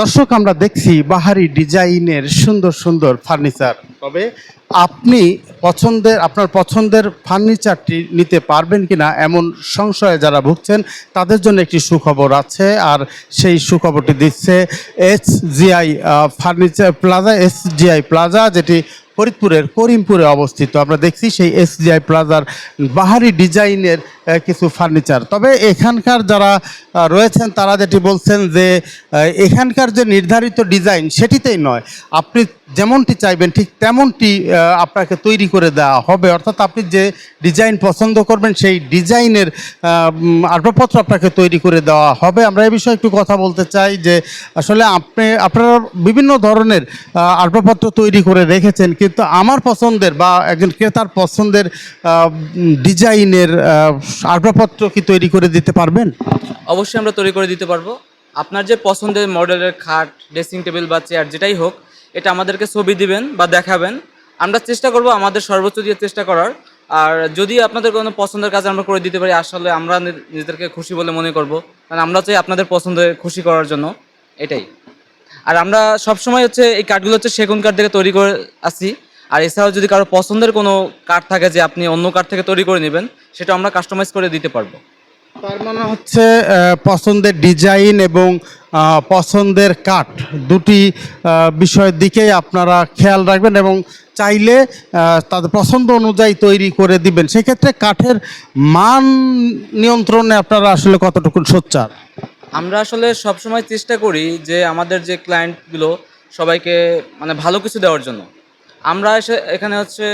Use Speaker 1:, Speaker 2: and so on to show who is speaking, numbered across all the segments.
Speaker 1: দর্শক, আমরা দেখছি বাহারি ডিজাইনের সুন্দর সুন্দর ফার্নিচার। তবে আপনি পছন্দের, আপনার পছন্দের ফার্নিচারটি নিতে পারবেন কিনা এমন সংশয়ে যারা ভুগছেন, তাদের জন্য একটি সুখবর আছে। আর সেই সুখবরটি দিচ্ছে S GI furniture plaza S GI plaza, যেটি ফরিদপুরের করিমপুরে অবস্থিত। আমরা দেখছি সেই এসজিআই প্লাজার বাহারি ডিজাইনের কিছু ফার্নিচার তবে এখানকার যারা রয়েছেন, তারা যেটি বলছেন যে এখানকার যে নির্ধারিত ডিজাইন সেটিতেই নয়। আপনি যেমনটি চাইবেন, ঠিক তেমনটি আপনাকে তৈরি করে দেওয়া হবে। অর্থাৎ আপনি যে ডিজাইন পছন্দ করবেন, সেই ডিজাইনের আসবাবপত্র আপনাকে তৈরি করে দেওয়া হবে। আমরা এ বিষয়ে একটু কথা বলতে চাই যে, আসলে আপনি, আপনারা বিভিন্ন ধরনের আসবাবপত্র তৈরি করে রেখেছেন, কিন্তু আমার পছন্দের বা একজন ক্রেতার পছন্দের ডিজাইনের আসবাবপত্র কি তৈরি করে দিতে পারবেন?
Speaker 2: অবশ্যই আমরা তৈরি করে দিতে পারব। আপনার যে পছন্দের মডেলের খাট ড্রেসিং টেবিল বা চেয়ার যেটাই হোক, এটা আমাদেরকে ছবি দিবেন বা দেখাবেন। আমরা চেষ্টা করব আমাদের সর্বোচ্চ দিয়ে চেষ্টা করার। আর যদি আপনাদের কোনো পছন্দের কাজ আমরা করে দিতে পারি, আসলে আমরা নিজেদেরকে খুশি বলে মনে করব। কারণ আমরা চাই আপনাদের পছন্দে খুশি করার জন্য। এটাই। আর আমরা সবসময় হচ্ছে এই কাঠগুলো হচ্ছে সেগুন কাঠ থেকে তৈরি করে আসি। আর এছাড়াও যদি কারও পছন্দের কোনো কাঠ থাকে যে আপনি অন্য কাঠ থেকে তৈরি করে নেবেন সেটা আমরা কাস্টমাইজ করে দিতে পারব।
Speaker 1: তার মানে হচ্ছে পছন্দের ডিজাইন এবং পছন্দের কাঠ দুটি বিষয়ের দিকেই আপনারা খেয়াল রাখবেন এবং চাইলে তাদের পছন্দ অনুযায়ী তৈরি করে দিবেন। সেক্ষেত্রে কাঠের মান নিয়ন্ত্রণে আপনারা আসলে কতটুকু সোচ্চার?
Speaker 2: আমরা আসলে সবসময় চেষ্টা করি যে আমাদের যে ক্লায়েন্টগুলো সবাইকে মানে ভালো কিছু দেওয়ার জন্য। আমরা এসে এখানে হচ্ছে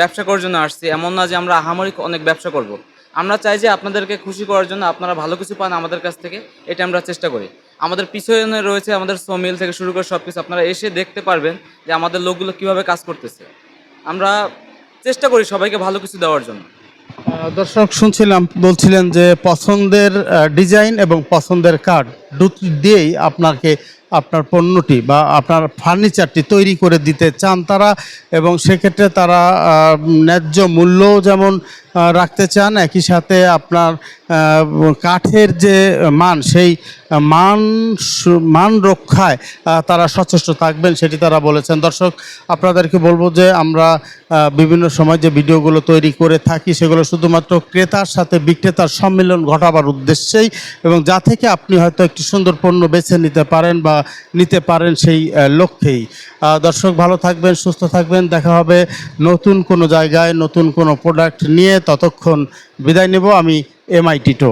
Speaker 2: ব্যবসা করার জন্য আসছি। এমন না যে আমরা আহামরি অনেক ব্যবসা করব। আমরা চাই যে আপনাদেরকে খুশি করার জন্য আপনারা ভালো কিছু পান আমাদের কাছ থেকে, এটা আমরা চেষ্টা করি। আমাদের পিছনে রয়েছে আমাদের সোমিল থেকে শুরু করে সব কিছু আপনারা এসে দেখতে পারবেন যে আমাদের লোকগুলো কীভাবে কাজ করতেছে। আমরা চেষ্টা করি সবাইকে ভালো কিছু দেওয়ার জন্য।
Speaker 1: দর্শক, শুনছিলাম, বলছিলেন যে পছন্দের ডিজাইন এবং পছন্দের কার্ড দিয়েই আপনাকে আপনার পণ্যটি বা আপনার ফার্নিচারটি তৈরি করে দিতে চান তারা এবং সেক্ষেত্রে তারা ন্যায্য মূল্যও যেমন রাখতে চান, একই সাথে আপনার কাঠের যে মান, সেই মান মান রক্ষায় তারা সচেষ্ট থাকবেন সেটি তারা বলেছেন। দর্শক, আপনাদেরকে বলব যে আমরা বিভিন্ন সময় যে ভিডিওগুলো তৈরি করে থাকি সেগুলো শুধুমাত্র ক্রেতার সাথে বিক্রেতার সম্মিলন ঘটাবার উদ্দেশ্যেই এবং যা থেকে আপনি হয়তো একটি সুন্দর পণ্য বেছে নিতে পারেন বা নিতে পারেন সেই লক্ষ্যেই। দর্শক ভালো থাকবেন, সুস্থ থাকবেন। দেখা হবে নতুন কোনো জায়গায়, নতুন কোনো প্রোডাক্ট নিয়ে ততক্ষণ বিদায় নেব। আমি এমআইটি টো